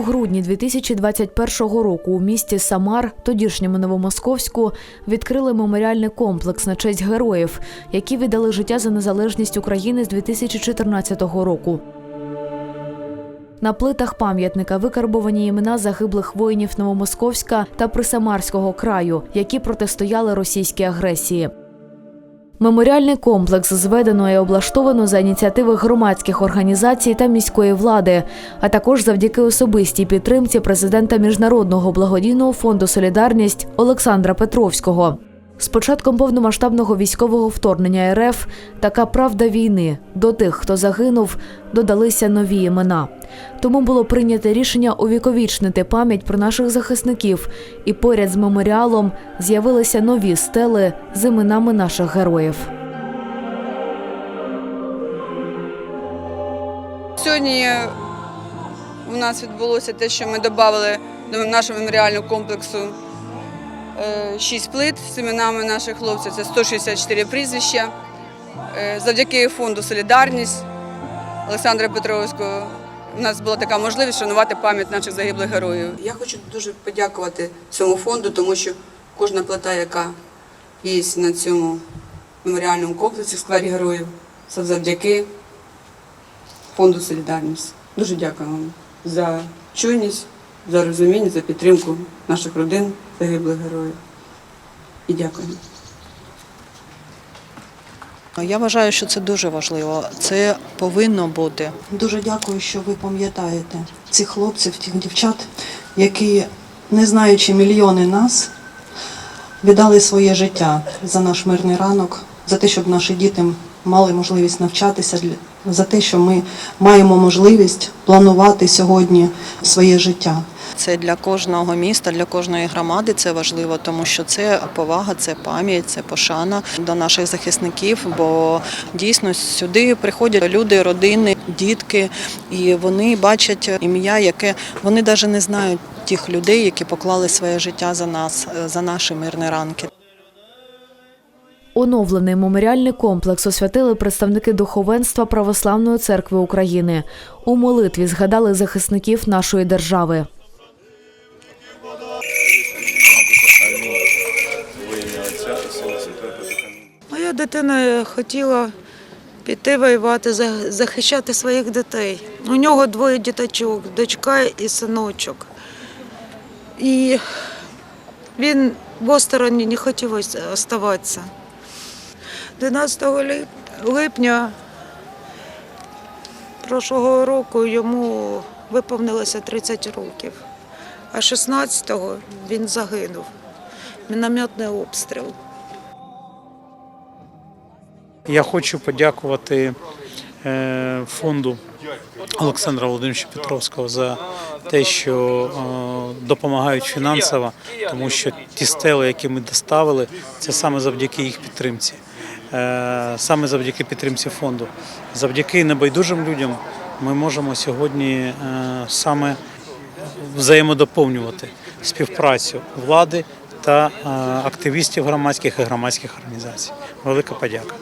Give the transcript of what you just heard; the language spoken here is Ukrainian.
У грудні 2021 року у місті Самар, тодішньому Новомосковську, відкрили меморіальний комплекс на честь героїв, які віддали життя за незалежність України з 2014 року. На плитах пам'ятника викарбовані імена загиблих воїнів Новомосковська та Присамарського краю, які протистояли російській агресії. Меморіальний комплекс зведено і облаштовано за ініціативи громадських організацій та міської влади, а також завдяки особистій підтримці президента Міжнародного благодійного фонду Солідарність Олександра Петровського. З початком повномасштабного військового вторгнення РФ така правда війни до тих, хто загинув, додалися нові імена. Тому було прийнято рішення увіковічнити пам'ять про наших захисників, і поряд з меморіалом з'явилися нові стели з іменами наших героїв. Сьогодні у нас відбулося те, що ми додали до нашого меморіального комплексу е, шість плит з іменами наших хлопців. Це 164 прізвища. Е, Завдяки фонду Солідарність Олександра Петровського у нас була така можливість шанувати пам'ять наших загиблих героїв. Я хочу дуже подякувати цьому фонду, тому що кожна плита, яка є на цьому меморіальному комплексі сквері героїв, це завдяки фонду Солідарність. Дуже дякую вам за чуйність, за розуміння, за підтримку наших родин, загиблих героїв. І дякую. Я вважаю, що це дуже важливо. Це повинно бути. Дуже дякую, що ви пам'ятаєте цих хлопців, тих дівчат, які, не знаючи мільйони нас, віддали своє життя за наш мирний ранок, за те, щоб наші діти мали можливість навчатися, за те, що ми маємо можливість планувати сьогодні своє життя. Це для кожного міста, для кожної громади це важливо, тому що це повага, це пам'ять, це пошана до наших захисників. Бо дійсно сюди приходять люди, родини, дітки, і вони бачать ім'я, яке вони навіть не знають тих людей, які поклали своє життя за нас, за наші мирні ранки. Оновлений меморіальний комплекс освятили представники духовенства Православної церкви України. У молитві згадали захисників нашої держави. Дитина хотіла піти воювати, захищати своїх дітей. У нього двоє діточок, дочка і синочок. І він в остороні не хотів оставатися. 12 липня прошлого року йому виповнилося 30 років, а 16-го він загинув. Мінометний обстріл. Я хочу подякувати е, фонду Олександра Володимировича Петровського за те, що е, допомагають фінансово, тому що ті стели, які ми доставили, це саме завдяки їх підтримці, Е, саме завдяки підтримці фонду. Завдяки небайдужим людям ми можемо сьогодні саме взаємодоповнювати співпрацю влади та активістів громадських і громадських організацій. Велика подяка.